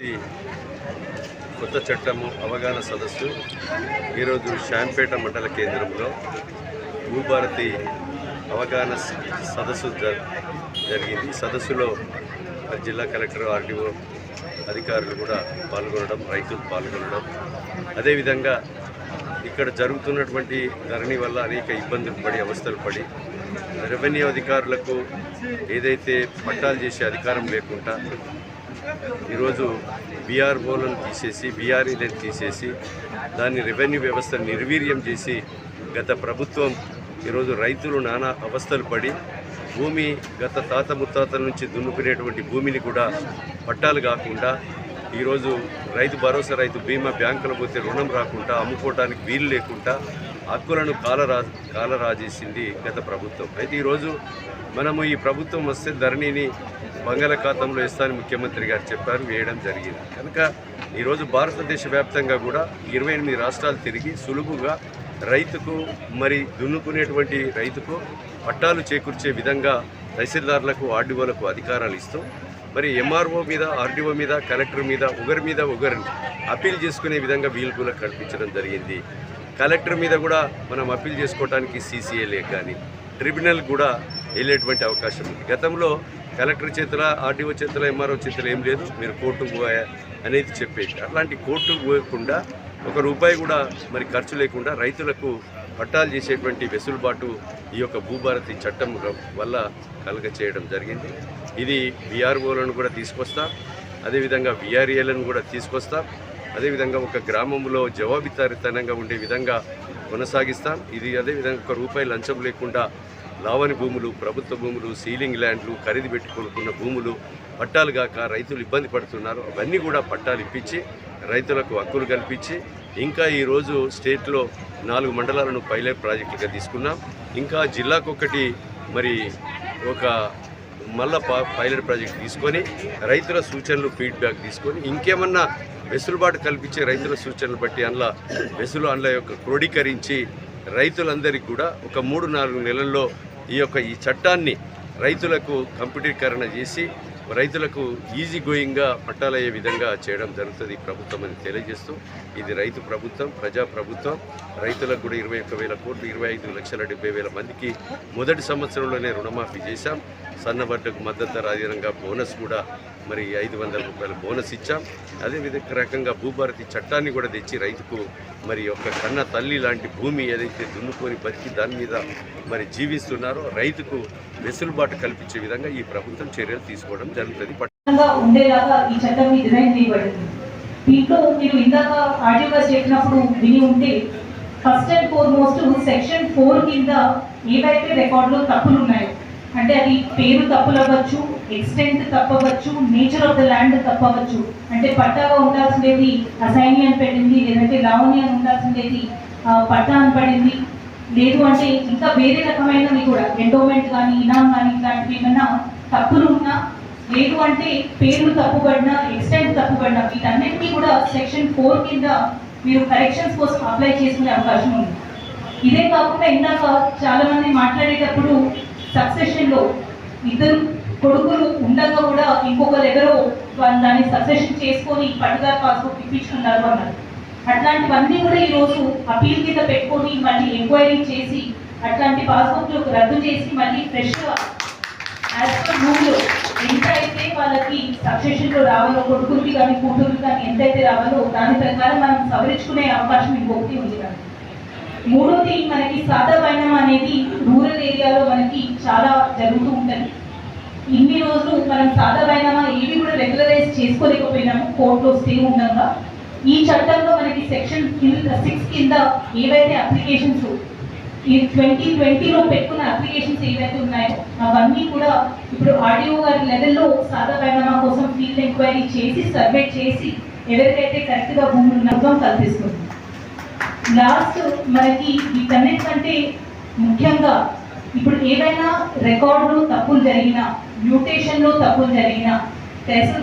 శక్తి కొత్త చట్టము అవగాహన సదస్సు ఈరోజు శాంపేట మండల కేంద్రంలో భూభారతి అవగాహన సదస్సు జ- జరిగింది. సదస్సులో జిల్లా కలెక్టర్ ఆర్డీఓ అధికారులు కూడా పాల్గొనడం రైతులు పాల్గొనడం. అదేవిధంగా ఇక్కడ జరుగుతున్నటువంటి ధరణి వల్ల అనేక ఇబ్బందులు పడి అవస్థలు పడి రెవెన్యూ అధికారులకు ఏదైతే పట్టాలు చేసే అధికారం లేకుండా ఈరోజు బీఆర్ఓలను తీసేసి బీఆర్ఈలను తీసేసి దాన్ని రెవెన్యూ వ్యవస్థ నిర్వీర్యం చేసి గత ప్రభుత్వం ఈరోజు రైతులు నానా అవస్థలు పడి భూమి గత తాత ముత్తాతల నుంచి దున్నుకునేటువంటి భూమిని కూడా పట్టాలు కాకుండా ఈరోజు రైతు భరోసా రైతు బీమా బ్యాంకుల పోతే రుణం రాకుండా అమ్ముకోవడానికి వీలు లేకుండా హక్కులను కాలరా కాలరాజేసింది గత ప్రభుత్వం. అయితే ఈరోజు మనము ఈ ప్రభుత్వం వస్తే ధరణిని బంగాళాఖాతంలో ఇస్తానని ముఖ్యమంత్రి గారు చెప్పారు వేయడం జరిగింది. కనుక ఈరోజు భారతదేశ వ్యాప్తంగా కూడా ఇరవై ఎనిమిది రాష్ట్రాలు తిరిగి సులువుగా రైతుకు మరి దున్నుకునేటువంటి రైతుకు పట్టాలు చేకూర్చే విధంగా తహసీల్దార్లకు ఆర్డీఓలకు అధికారాలు ఇస్తూ మరి ఎంఆర్ఓ మీద ఆర్డీఓ మీద కలెక్టర్ మీద ఒకరి మీద ఒకరిని అప్పీల్ చేసుకునే విధంగా వీలు కూడా కల్పించడం జరిగింది. కలెక్టర్ మీద కూడా మనం అప్పీల్ చేసుకోవడానికి సీసీఏలే కానీ ట్రిబ్యునల్ కూడా వెళ్ళేటువంటి అవకాశం ఉంది. గతంలో కలెక్టర్ చేతుల ఆర్డీఓ చేతుల ఎంఆర్ఓ చేతుల ఏం లేదు. మీరు కోర్టుకు పోయా అనేది చెప్పేది. అట్లాంటి కోర్టుకు పోయకుండా ఒక రూపాయి కూడా మరి ఖర్చు లేకుండా రైతులకు పట్టాలు చేసేటువంటి వెసులుబాటు ఈ యొక్క భూభారతి చట్టం వల్ల కలగ చేయడం జరిగింది. ఇది విఆర్ఓలను కూడా తీసుకొస్తాం అదేవిధంగా విఆర్ఏలను కూడా తీసుకొస్తాం అదేవిధంగా ఒక గ్రామంలో జవాబితారితనంగా ఉండే విధంగా కొనసాగిస్తాం. ఇది అదేవిధంగా ఒక రూపాయి లంచం లేకుండా లావని భూములు ప్రభుత్వ భూములు సీలింగ్ ల్యాండ్లు ఖరీదు పెట్టి కొనుక్కున్న భూములు పట్టాలు కాక రైతులు ఇబ్బంది పడుతున్నారు. అవన్నీ కూడా పట్టాలు ఇప్పించి రైతులకు హక్కులు కల్పించి ఇంకా ఈరోజు స్టేట్లో నాలుగు మండలాలను పైలట్ ప్రాజెక్టులుగా తీసుకున్నాం. ఇంకా జిల్లాకొకటి మరి ఒక మళ్ళా పైలట్ ప్రాజెక్ట్ తీసుకొని రైతుల సూచనలు ఫీడ్బ్యాక్ తీసుకొని ఇంకేమన్నా వెసులుబాటు కల్పించే రైతుల సూచనలు బట్టి అందులో వెసులు అందులో యొక్క క్రోడీకరించి రైతులందరికీ కూడా ఒక మూడు నాలుగు నెలల్లో ఈ యొక్క ఈ చట్టాన్ని రైతులకు కంప్యూటీకరణ చేసి రైతులకు ఈజీ గోయింగ్గా పట్టాలయ్యే విధంగా చేయడం జరుగుతుంది ఈ ప్రభుత్వం అని తెలియజేస్తూ ఇది రైతు ప్రభుత్వం ప్రజా ప్రభుత్వం. రైతులకు కూడా ఇరవై ఒక్క వేల కోట్లు ఇరవై ఐదు లక్షల డెబ్బై వేల మందికి మొదటి సంవత్సరంలోనే రుణమాఫీ చేశాం. సన్నబడ్డకు మద్దతు ధర అదనంగా బోనస్ కూడా మరి ఐదు వందల రూపాయల బోనస్ ఇచ్చాం. అదేవిధంగా రకంగా భూభారతి చట్టాన్ని కూడా తెచ్చి రైతుకు మరి ఒక కన్న తల్లి లాంటి భూమి ఏదైతే దున్నుకొని బతికి దాని మీద మరి జీవిస్తున్నారో రైతుకు వెసులుబాటు కల్పించే విధంగా ఈ ప్రభుత్వం చర్యలు తీసుకోవడం జరుగుతుంది. ఉండేలాగా ఈ చట్టం డిజైన్ చేయబడింది. దీంట్లో మీరు ఇందాక విని ఉంటే first and foremost section four కింద ఏవైతే రికార్డులో తప్పులు ఉన్నాయో అంటే అది పేరు తప్పులవ్వచ్చు ఎక్స్టెంట్ తప్పవచ్చు నేచర్ ఆఫ్ ద ల్యాండ్ తప్పవచ్చు. అంటే పట్టాగా ఉండాల్సిందేది అసైని అని పెట్టింది లేదంటే లావణి అని ఉండాల్సిందేది పట్టా అని పడింది. లేదు అంటే ఇంకా వేరే రకమైనవి కూడా ఎండోమెంట్ కానీ ఇనామ్ కానీ ఇట్లాంటివి ఏమైనా తప్పులు ఉన్నా లేదు అంటే పేర్లు తప్పుబడినా ఎక్స్టెంట్ తప్పుబడినా వీటన్నింటినీ కూడా సెక్షన్ ఫోర్ కింద మీరు కరెక్షన్స్ కోసం అప్లై చేసుకునే అవకాశం ఉంది. ఇదే కాకుండా ఇందాక చాలా మంది మాట్లాడేటప్పుడు సక్సెషన్లో ఇద్దరు కొడుకులు ఉండగా కూడా ఇంకొకరు ఎవరో దాన్ని సక్సెషన్ చేసుకొని పట్టుదల పాస్బుక్ ఇప్పించుకున్నారు అన్నారు. అట్లాంటివన్నీ కూడా ఈరోజు రోజు అపీల్ కింద పెట్టుకొని మళ్ళీ ఎంక్వైరీ చేసి అట్లాంటి పాస్బుక్ రద్దు చేసి మళ్ళీ ఫ్రెష్ యాజ్ పర్ ఎంత అయితే వాళ్ళకి సక్సెషన్లో రావాలో కొడుకులకి కానీ కూతురుకి కానీ ఎంతైతే రావాలో దాని ప్రకారం మనం సవరించుకునే అవకాశం ఇంకొకటి ఉంది కానీ మూడోది మనకి సాదా అనేది రూరల్ ఏరియాలో మనకి చాలా జరుగుతూ ఉంటుంది. ఇన్ని రోజులు మనం సాదా ఏవి కూడా రెగ్యులరైజ్ చేసుకోలేకపోయినాము కోర్టులో స్టే ఉండగా. ఈ చట్టంలో మనకి సెక్షన్ కింద సిక్స్ కింద ఏవైతే అప్లికేషన్స్ ఈ ట్వంటీ ట్వంటీలో పెట్టుకున్న అప్లికేషన్స్ ఏవైతే ఉన్నాయో అవన్నీ కూడా ఇప్పుడు ఆర్డీఓ గారి లెవెల్లో సాదా కోసం ఫీల్డ్ ఎంక్వైరీ చేసి సర్వే చేసి ఎవరికైతే కరెక్ట్గా భూములు ఉన్నదో కల్పిస్తుంది. లాస్ట్ మనకి వీటన్నిటికంటే ముఖ్యంగా ఇప్పుడు ఏదైనా రికార్డులు తప్పులు జరిగినా మ్యూటేషన్లో తప్పులు జరిగినా తహసీల్దార్